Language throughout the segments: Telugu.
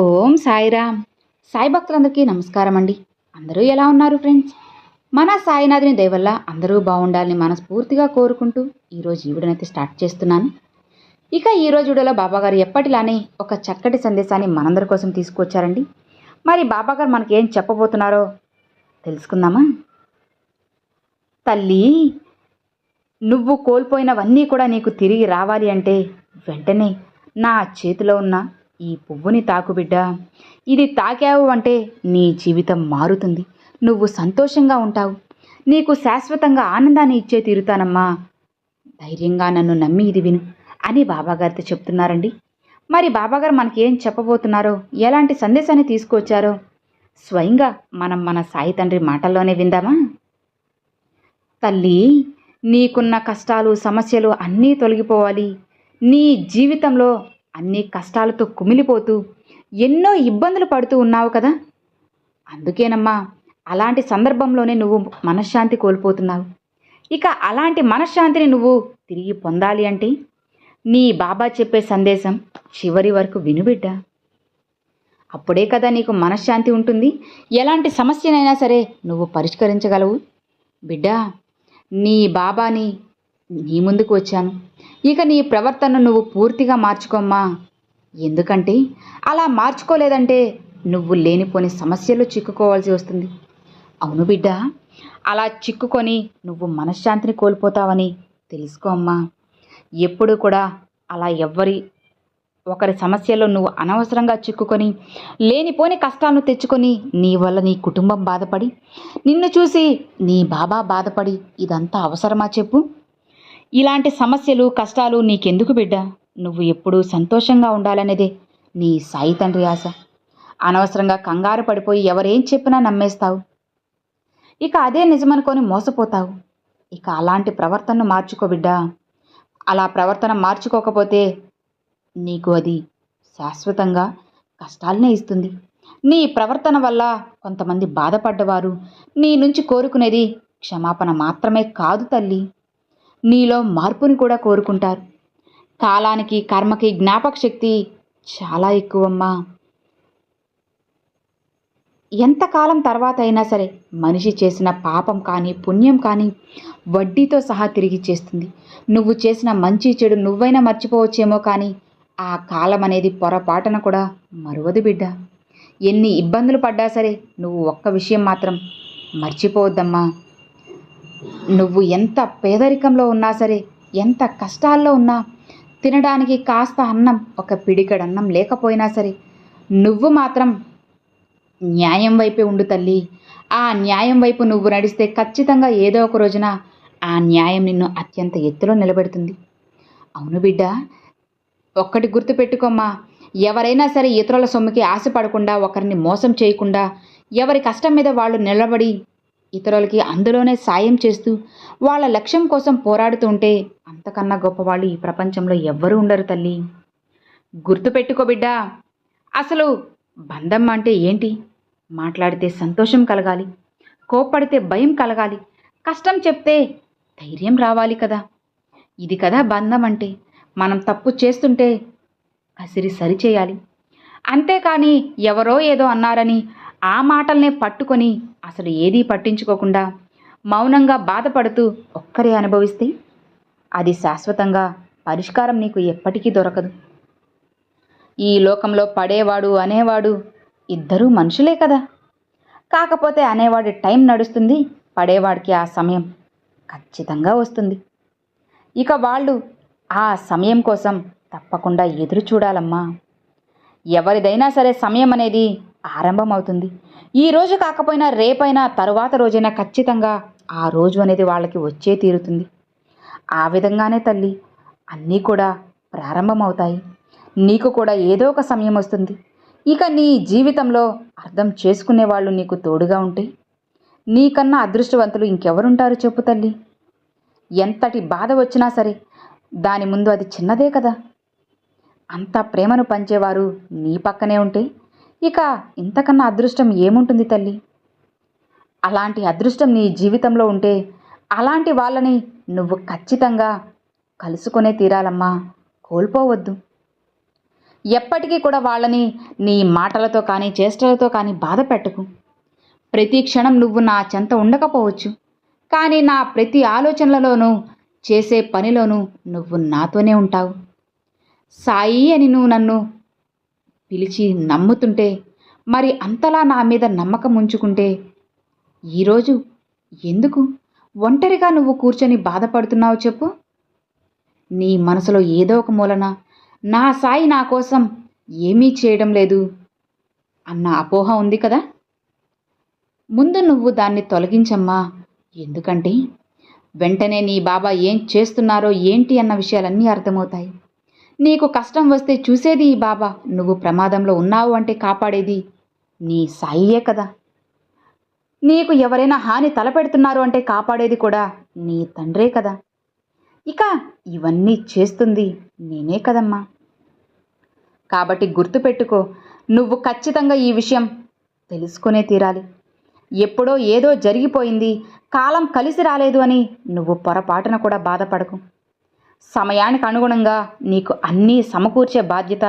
ఓం సాయిరామ్. సాయి భక్తులందరికీ నమస్కారం అండి అందరూ ఎలా ఉన్నారు ఫ్రెండ్స్? మన సాయినాథుని దయవల్ల అందరూ బాగుండాలని మనస్ఫూర్తిగా కోరుకుంటూ ఈరోజు ఈవిడనైతే స్టార్ట్ చేస్తున్నాను. ఇక ఈరోజు వీడియోలో బాబాగారు ఎప్పటిలానే ఒక చక్కటి సందేశాన్ని మనందరి కోసం తీసుకొచ్చారండి మరి బాబాగారు మనకి ఏం చెప్పబోతున్నారో తెలుసుకుందామా? తల్లి నువ్వు కోల్పోయినవన్నీ కూడా నీకు తిరిగి రావాలి అంటే వెంటనే నా చేతిలో ఉన్న ఈ పువ్వుని తాకు బిడ్డ. ఇది తాకావు అంటే నీ జీవితం మారుతుంది. నువ్వు సంతోషంగా ఉంటావు. నీకు శాశ్వతంగా ఆనందాన్ని ఇచ్చే తీరుతానమ్మా. ధైర్యంగా నన్ను నమ్మి ఇది విను అని బాబాగారితో చెప్తున్నారండి. మరి బాబాగారు మనకి ఏం చెప్పబోతున్నారో ఎలాంటి సందేశాన్ని తీసుకొచ్చారో స్వయంగా మనం మన సాయి తండ్రి మాటల్లోనే విందామా? తల్లి నీకున్న కష్టాలు సమస్యలు అన్నీ తొలగిపోవాలి. నీ జీవితంలో అన్ని కష్టాలతో కుమిలిపోతూ ఎన్నో ఇబ్బందులు పడుతూ ఉన్నావు కదా? అందుకేనమ్మా అలాంటి సందర్భంలోనే నువ్వు మనశ్శాంతి కోల్పోతున్నావు. ఇక అలాంటి మనశ్శాంతిని నువ్వు తిరిగి పొందాలి అంటే నీ బాబా చెప్పే సందేశం చివరి వరకు వినుబిడ్డ అప్పుడే కదా నీకు మనశ్శాంతి ఉంటుంది. ఎలాంటి సమస్యనైనా సరే నువ్వు పరిష్కరించగలవు. బిడ్డా నీ బాబాని నీ ముందుకు వచ్చాను. ఇక నీ ప్రవర్తన నువ్వు పూర్తిగా మార్చుకోమ్మా. ఎందుకంటే అలా మార్చుకోలేదంటే నువ్వు లేనిపోని సమస్యలు చిక్కుకోవాల్సి వస్తుంది. అవును బిడ్డ అలా చిక్కుకొని నువ్వు మనశ్శాంతిని కోల్పోతావని తెలుసుకో అమ్మా. ఎప్పుడు కూడా అలా ఎవ్వరి ఒకరి సమస్యలో నువ్వు అనవసరంగా చిక్కుకొని లేనిపోని కష్టాలను తెచ్చుకొని నీ వల్ల నీ కుటుంబం బాధపడి నిన్ను చూసి నీ బాబా బాధపడి ఇదంతా అవసరమా చెప్పు? ఇలాంటి సమస్యలు కష్టాలు నీకెందుకు బిడ్డ? నువ్వు ఎప్పుడూ సంతోషంగా ఉండాలనేదే నీ సాయి తండ్రి ఆశ. అనవసరంగా కంగారు పడిపోయి ఎవరేం చెప్పినా నమ్మేస్తావు. ఇక అదే నిజమనుకొని మోసపోతావు. ఇక అలాంటి ప్రవర్తనను మార్చుకో బిడ్డ. అలా ప్రవర్తన మార్చుకోకపోతే నీకు అది శాశ్వతంగా కష్టాలనే ఇస్తుంది. నీ ప్రవర్తన వల్ల కొంతమంది బాధపడ్డవారు నీ నుంచి కోరుకునేది క్షమాపణ మాత్రమే కాదు తల్లి. నీలో మార్పుని కూడా కోరుకుంటారు. కాలానికి కర్మకి జ్ఞాపక శక్తి చాలా ఎక్కువమ్మా. ఎంతకాలం తర్వాత అయినా సరే మనిషి చేసిన పాపం కానీ పుణ్యం కానీ వడ్డీతో సహా తిరిగి చేస్తుంది. నువ్వు చేసిన మంచి చెడు నువ్వైనా మర్చిపోవచ్చేమో కానీ ఆ కాలం అనేది పొరపాటున కూడా మరువదు బిడ్డ. ఎన్ని ఇబ్బందులు పడ్డా సరే నువ్వు ఒక్క విషయం మాత్రం మర్చిపోవద్దమ్మా. నువ్వు ఎంత పేదరికంలో ఉన్నా సరే ఎంత కష్టాల్లో ఉన్నా తినడానికి కాస్త అన్నం ఒక పిడికడన్నం లేకపోయినా సరే నువ్వు మాత్రం న్యాయం వైపే ఉండు తల్లి. ఆ న్యాయం వైపు నువ్వు నడిస్తే ఖచ్చితంగా ఏదో ఒక రోజున ఆ న్యాయం నిన్ను అత్యంత ఎత్తులో నిలబెడుతుంది. అవును బిడ్డ ఒక్కటి గుర్తుపెట్టుకోమ్మా. ఎవరైనా సరే ఇతరుల సొమ్ముకి ఆశపడకుండా ఒకరిని మోసం చేయకుండా ఎవరి కష్టం మీద వాళ్ళు నిలబడి ఇతరులకి అందులోనే సాయం చేస్తూ వాళ్ళ లక్ష్యం కోసం పోరాడుతూ ఉంటే అంతకన్నా గొప్పవాళ్ళు ఈ ప్రపంచంలో ఎవ్వరూ ఉండరు తల్లి. గుర్తుపెట్టుకో బిడ్డా. అసలు బంధం అంటే ఏంటి? మాట్లాడితే సంతోషం కలగాలి కోప్పడితే భయం కలగాలి కష్టం చెప్తే ధైర్యం రావాలి కదా. ఇది కదా బంధం అంటే. మనం తప్పు చేస్తుంటే కసిరి సరిచేయాలి. అంతేకాని ఎవరో ఏదో అన్నారని ఆ మాటల్నే పట్టుకొని అసలు ఏదీ పట్టించుకోకుండా మౌనంగా బాధపడుతూ ఒక్కరే అనుభవిస్తే అది శాశ్వతంగా పరిష్కారం నీకు ఎప్పటికీ దొరకదు. ఈ లోకంలో పడేవాడు అనేవాడు ఇద్దరూ మనుషులే కదా. కాకపోతే అనేవాడి టైం నడుస్తుంది పడేవాడికి ఆ సమయం ఖచ్చితంగా వస్తుంది. ఇక వాళ్ళు ఆ సమయం కోసం తప్పకుండా ఎదురు చూడాలమ్మా ఎవరిదైనా సరే సమయం అనేది ఆరంభం అవుతుంది ఈ రోజు కాకపోయినా రేపైనా తరువాత రోజైనా ఖచ్చితంగా ఆ రోజు అనేది వాళ్ళకి వచ్చే తీరుతుంది. ఆ విధంగానే తల్లి అన్నీ కూడా ప్రారంభమవుతాయి. నీకు కూడా ఏదో ఒక సమయం వస్తుంది. ఇక నీ జీవితంలో అర్థం చేసుకునే వాళ్ళు నీకు తోడుగా ఉంటే నీకన్నా అదృష్టవంతులు ఇంకెవరుంటారు చెప్పు తల్లి. ఎంతటి బాధ వచ్చినా సరే దాని ముందు అది చిన్నదే కదా. అంత ప్రేమను పంచేవారు నీ పక్కనే ఉంటే ఇక ఇంతకన్నా అదృష్టం ఏముంటుంది తల్లి? అలాంటి అదృష్టం నీ జీవితంలో ఉంటే అలాంటి వాళ్ళని నువ్వు ఖచ్చితంగా కలుసుకునే తీరాలమ్మా. కోల్పోవద్దు. ఎప్పటికీ కూడా వాళ్ళని నీ మాటలతో కానీ చేష్టలతో కానీ బాధ పెట్టకు. ప్రతి క్షణం నువ్వు నా చెంత ఉండకపోవచ్చు. కానీ నా ప్రతి ఆలోచనలలోనూ చేసే పనిలోనూ నువ్వు నాతోనే ఉంటావు. సాయి అని నువ్వు నన్ను పిలిచి నమ్ముతుంటే మరి అంతలా నా మీద నమ్మకం ఉంచుకుంటే? ఈరోజు ఎందుకు? ఒంటరిగా నువ్వు కూర్చొని బాధపడుతున్నావు చెప్పు. నీ మనసులో ఏదో ఒక మూలన నా సాయి నా కోసం ఏమీ చేయడం లేదు అన్న అపోహ ఉంది కదా? ముందు నువ్వు దాన్ని తొలగించమ్మా. ఎందుకంటే వెంటనే నీ బాబా ఏం చేస్తున్నారో ఏంటి అన్న విషయాలన్నీ అర్థమవుతాయి. నీకు కష్టం వస్తే చూసేది ఈ బాబా. నువ్వు ప్రమాదంలో ఉన్నావు అంటే కాపాడేది నీ సాయియే కదా. నీకు ఎవరైనా హాని తలపెడుతున్నారు అంటే కాపాడేది కూడా నీ తండ్రే కదా. ఇక ఇవన్నీ చేస్తుంది నేనే కదమ్మా. కాబట్టి గుర్తుపెట్టుకో నువ్వు ఖచ్చితంగా ఈ విషయం తెలుసుకునే తీరాలి. ఎప్పుడో ఏదో జరిగిపోయింది కాలం కలిసి రాలేదు అని నువ్వు పొరపాటున కూడా బాధపడకు. సమయానికి అనుగుణంగా నీకు అన్నీ సమకూర్చే బాధ్యత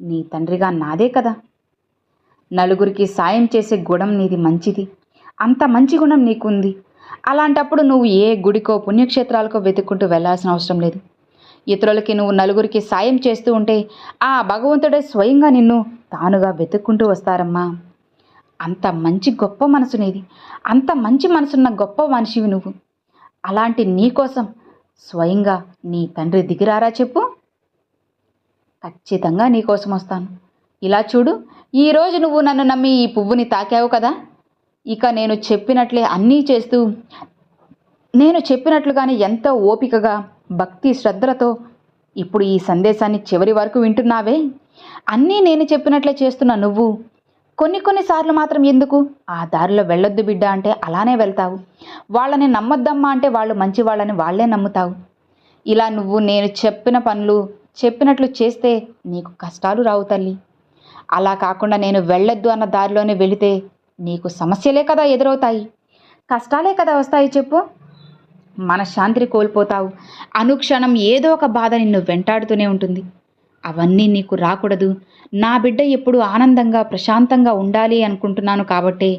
నీ తండ్రిగా నాదే కదా. నలుగురికి సాయం చేసే గుణం నీది మంచిది. అంత మంచి గుణం నీకుంది. అలాంటప్పుడు నువ్వు ఏ గుడికో పుణ్యక్షేత్రాలకో వెతుక్కుంటూ వెళ్ళాల్సిన అవసరం లేదు. ఇతరులకి నువ్వు నలుగురికి సాయం చేస్తూ ఉంటే ఆ భగవంతుడే స్వయంగా నిన్ను తానుగా వెతుక్కుంటూ వస్తారమ్మా. అంత మంచి గొప్ప మనసు నీది. అంత మంచి మనసున్న గొప్ప మనిషివి నువ్వు. అలాంటి నీ కోసం స్వయంగా నీ తండ్రి దిగిరారా చెప్పు? ఖచ్చితంగా నీకోసం వస్తాను. ఇలా చూడు ఈరోజు నువ్వు నన్ను నమ్మి ఈ పువ్వుని తాకావు కదా? ఇక నేను చెప్పినట్లే అన్నీ చేస్తూ నేను చెప్పినట్లుగానే ఎంతో ఓపికగా భక్తి శ్రద్ధలతో ఇప్పుడు ఈ సందేశాన్ని చివరి వరకు వింటున్నావే? అన్నీ నేను చెప్పినట్లే చేస్తున్న నువ్వు కొన్ని కొన్నిసార్లు మాత్రం ఎందుకు? ఆ దారిలో వెళ్ళొద్దు బిడ్డ అంటే అలానే వెళ్తావు. వాళ్ళని నమ్మొద్దమ్మా అంటే వాళ్ళు మంచి వాళ్ళని వాళ్ళే నమ్ముతావు. ఇలా నువ్వు నేను చెప్పిన పనులు చెప్పినట్లు చేస్తే నీకు కష్టాలు రావు తల్లి. అలా కాకుండా నేను వెళ్ళొద్దు అన్న దారిలోనే వెళితే నీకు సమస్యలే కదా ఎదురవుతాయి. కష్టాలే కదా వస్తాయి చెప్పు. మనశ్శాంతిని కోల్పోతావు. అనుక్షణం ఏదో ఒక బాధ నిన్ను వెంటాడుతూనే ఉంటుంది. అవన్నీ నీకు రాకూడదు. నా బిడ్డ ఎప్పుడు ఆనందంగా ప్రశాంతంగా ఉండాలి అనుకుంటున్నాను కాబట్టే.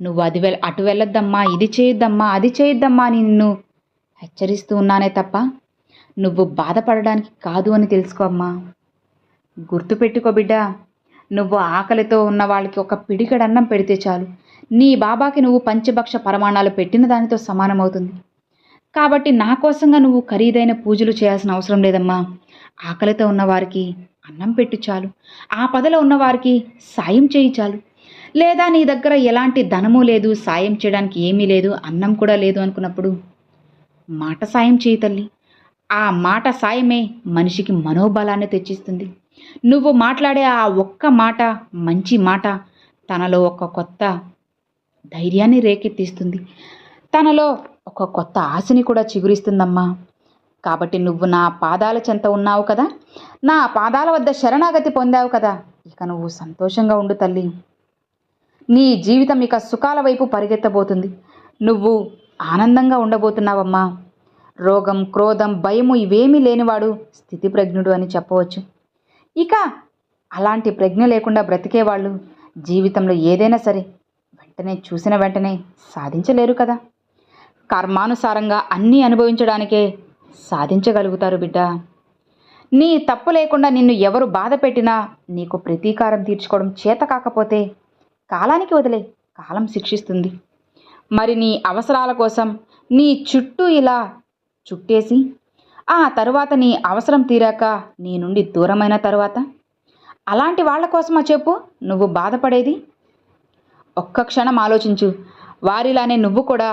నువ్వు అది వెల్ అటు వెళ్ళొద్దమ్మా ఇది చేయొద్దమ్మా అది చేయొద్దమ్మా అని నిన్ను హెచ్చరిస్తూ ఉన్నానే తప్ప నువ్వు బాధపడడానికి కాదు అని తెలుసుకో అమ్మా. గుర్తుపెట్టుకో బిడ్డ నువ్వు ఆకలితో ఉన్న వాళ్ళకి ఒక పిడికడన్నం పెడితే చాలు. నీ బాబాకి నువ్వు పంచభక్ష పరమాణాలు పెట్టిన దానితో సమానమవుతుంది. కాబట్టి నా కోసంగా నువ్వు ఖరీదైన పూజలు చేయాల్సిన అవసరం లేదమ్మా. ఆకలితో ఉన్నవారికి అన్నం పెట్టు చాలు. ఆ పదలో ఉన్నవారికి సాయం చేయి చాలు. లేదా నీ దగ్గర ఎలాంటి ధనము లేదు సాయం చేయడానికి ఏమీ లేదు అన్నం కూడా లేదు అనుకున్నప్పుడు మాట సాయం చేయి తల్లి. ఆ మాట సాయమే మనిషికి మనోబలాన్ని తెచ్చిస్తుంది. నువ్వు మాట్లాడే ఆ ఒక్క మాట మంచి మాట తనలో ఒక కొత్త ధైర్యాన్ని రేకెత్తిస్తుంది. తనలో ఒక కొత్త ఆశని కూడా చిగురిస్తుందమ్మా. కాబట్టి నువ్వు నా పాదాల చెంత ఉన్నావు కదా? నా పాదాల వద్ద శరణాగతి పొందావు కదా? ఇక నువ్వు సంతోషంగా ఉండు తల్లి. నీ జీవితం ఇక సుఖాల వైపు పరిగెత్తబోతుంది. నువ్వు ఆనందంగా ఉండబోతున్నావమ్మా. రోగం క్రోధం భయము ఇవేమీ లేనివాడు స్థితిప్రజ్ఞుడు అని చెప్పవచ్చు. ఇక అలాంటి ప్రజ్ఞ లేకుండా బ్రతికేవాళ్ళు జీవితంలో ఏదైనా సరే వెంటనే చూసిన వెంటనే సాధించలేరు కదా? కర్మానుసారంగా అన్నీ అనుభవించడానికే సాధించగలుగుతారు బిడ్డ. నీ తప్పు లేకుండా నిన్ను ఎవరు బాధ పెట్టినా నీకు ప్రతీకారం తీర్చుకోవడం చేత కాకపోతే కాలానికి వదిలే కాలం శిక్షిస్తుంది. మరి నీ అవసరాల కోసం నీ చుట్టూ ఇలా చుట్టేసి ఆ తరువాత నీ అవసరం తీరాక నీ నుండి దూరమైన తరువాత? అలాంటి వాళ్ళ కోసమా చెప్పు నువ్వు బాధపడేది? ఒక్క క్షణం ఆలోచించు. వారిలానే నువ్వు కూడా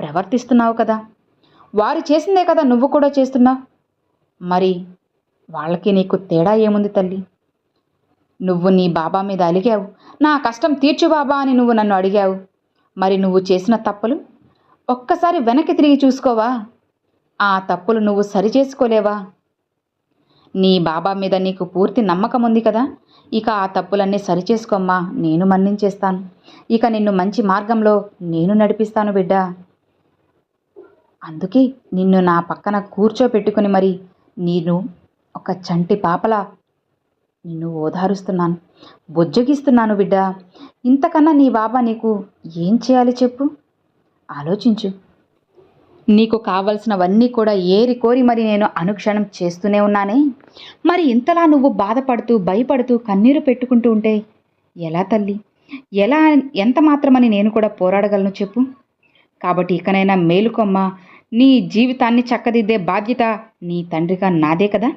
ప్రవర్తిస్తున్నావు కదా. వారు చేసిందే కదా నువ్వు కూడా చేస్తున్నావు. మరి వాళ్ళకి నీకు తేడా ఏముంది తల్లి? నువ్వు నీ బాబా మీద అలిగావు. నా కష్టం తీర్చు బాబా అని నువ్వు నన్ను అడిగావు. మరి నువ్వు చేసిన తప్పులు? ఒక్కసారి వెనక్కి తిరిగి చూసుకోవా? ఆ తప్పులు నువ్వు సరిచేసుకోలేవా? నీ బాబా మీద నీకు పూర్తి నమ్మకం ఉంది కదా? ఇక ఆ తప్పులన్నీ సరిచేసుకోమ్మా. నేను మన్నించేస్తాను. ఇక నిన్ను మంచి మార్గంలో నేను నడిపిస్తాను బిడ్డా. అందుకే నిన్ను నా పక్కన కూర్చోపెట్టుకుని మరి నేను ఒక చంటి పాపలా నిన్ను ఓదారుస్తున్నాను బుజ్జగిస్తున్నాను బిడ్డ. ఇంతకన్నా నీ బాబా నీకు ఏం చేయాలి చెప్పు? ఆలోచించు. నీకు కావలసినవన్నీ కూడా ఏరి కోరి మరి నేను అనుక్షణం చేస్తూనే ఉన్నానే. మరి ఇంతలా నువ్వు బాధపడుతూ భయపడుతూ కన్నీరు పెట్టుకుంటూ ఉంటే ఎలా తల్లి? ఎలా ఎంత మాత్రమని నేను కూడా పోరాడగలను చెప్పు. కాబట్టి ఇకనైనా మేలుకొమ్మ నీ జీవితాన్ని చక్కదిద్దే బాధ్యత నీ తండ్రిగా నాదే కదా?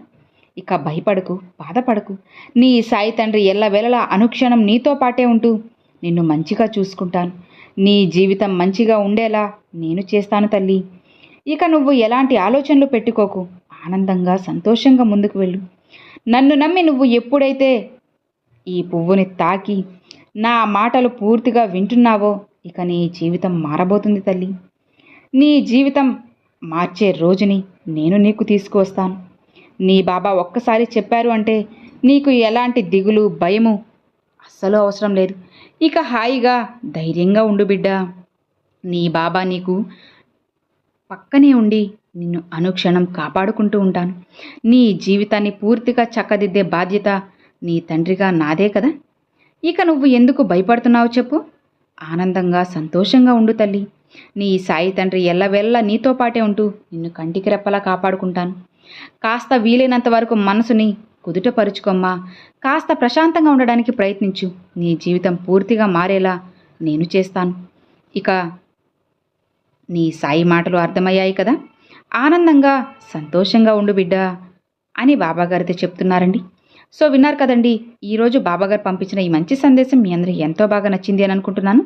ఇక భయపడకు బాధపడకు. నీ సాయి తండ్రి ఎల్లవేళలా అనుక్షణం నీతో పాటే ఉంటూ నిన్ను మంచిగా చూసుకుంటాను. నీ జీవితం మంచిగా ఉండేలా నేను చేస్తాను తల్లి. ఇక నువ్వు ఎలాంటి ఆలోచనలు పెట్టుకోకు. ఆనందంగా సంతోషంగా ముందుకు వెళ్ళు. నన్ను నమ్మి నువ్వు ఎప్పుడైతే ఈ పువ్వుని తాకి నా మాటలు పూర్తిగా వింటున్నావో ఇక నీ జీవితం మారబోతుంది తల్లి. నీ జీవితం మార్చే రోజుని నేను నీకు తీసుకువస్తాను. నీ బాబా ఒక్కసారి చెప్పారు అంటే నీకు ఎలాంటి దిగులు భయము అస్సలు అవసరం లేదు. ఇక హాయిగా ధైర్యంగా ఉండు బిడ్డ. నీ బాబా నీకు పక్కనే ఉండి నిన్ను అనుక్షణం కాపాడుకుంటూ ఉంటాను. నీ జీవితాన్ని పూర్తిగా చక్కదిద్దే బాధ్యత నీ తండ్రిగా నాదే కదా? ఇక నువ్వు ఎందుకు భయపడుతున్నావు చెప్పు? ఆనందంగా సంతోషంగా ఉండు తల్లి. నీ సాయి తండ్రి ఎల్లవెల్ల నీతో పాటే ఉంటూ నిన్ను కంటికి రెప్పలా కాపాడుకుంటాను. కాస్త వీలైనంత వరకు మనసుని కుదుటపరుచుకోమ్మా కాస్త ప్రశాంతంగా ఉండడానికి ప్రయత్నించు. నీ జీవితం పూర్తిగా మారేలా నేను చేస్తాను. ఇక నీ సాయి మాటలు అర్థమయ్యాయి కదా? ఆనందంగా సంతోషంగా ఉండు బిడ్డ అని బాబాగారితో చెప్తున్నారండి. సో విన్నారు కదండి ఈరోజు బాబాగారు పంపించిన ఈ మంచి సందేశం మీ అందరికి ఎంతో బాగా నచ్చింది అని అనుకుంటున్నాను.